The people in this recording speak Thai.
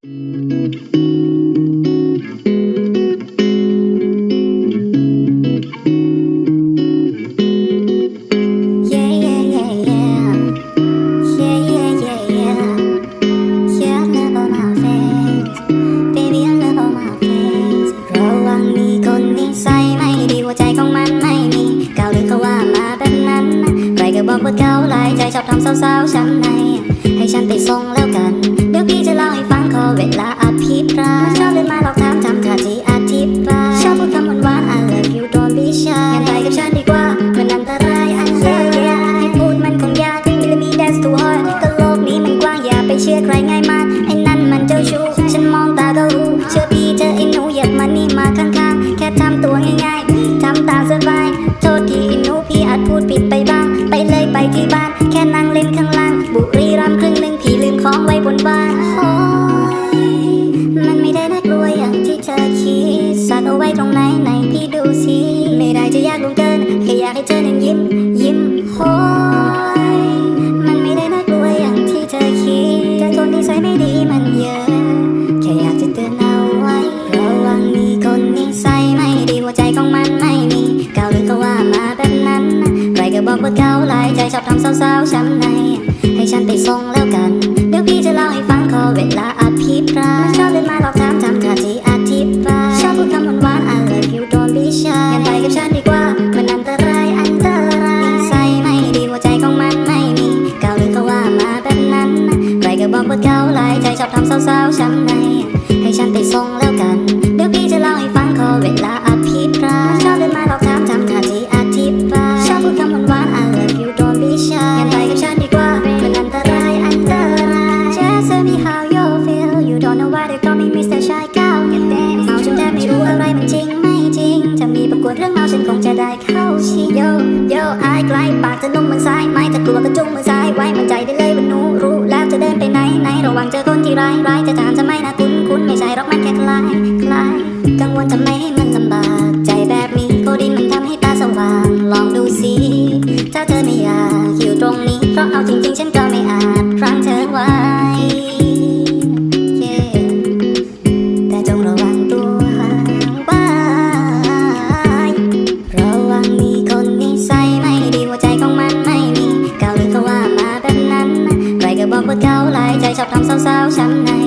บบนั้นนะใครก็บอกว่าเขาหลายใจชอบทำสาวๆช้ำใน ให้ฉันไปส่งแล้วกัน ไว้บนบ้านมันไม่ได้น่ากลัวอย่างที่เธอคิดสักเอาไว้ตรงไหนไหนพี่ดูสิไม่ได้จะยากลงเกินแค่อยากให้เธอนั้นยิ้ม ยิ้มโอ้ยมันไม่ได้น่ากลัวอย่างที่เธอคิดแต่คนที่ใส่ไม่ดีมันเยอะแค่อยากจะเตือนเอาไว้ระวังมีคนนิสัยไม่ดีหัวใจของมันไม่มีก้าหรือก็ว่ามาแบบนั้นใครก็บอกว่าเขาหลายใจชอบทำสาวๆช้ำในให้ฉันไปส่งแล้วกัน สาวๆช้ำใน ให้ฉันไปส่งแล้วกัน เดี๋ยวพี่จะเล่าให้ฟังขอเวลาอภิปรายชอบเล่นมาหลอกถามทำท่าทีอธิบายชอบพูดคำหวานๆ I love you don't be shy งั้นไปกับฉันดีกว่ามันอันตรายอันตราย Just tell me how you feel you don't know why they call me Mr. Shy ก้าวอย่าเต้นเมาจนแทบไม่รู้อะไรมันจริงไม่จริง ถ้ามีประกวดเรื่องเมาฉันคงจะได้เข้าชิง Yo Yo อาย ที่ร้ายร้ายจะถามจะไมนะคุณ นั้นน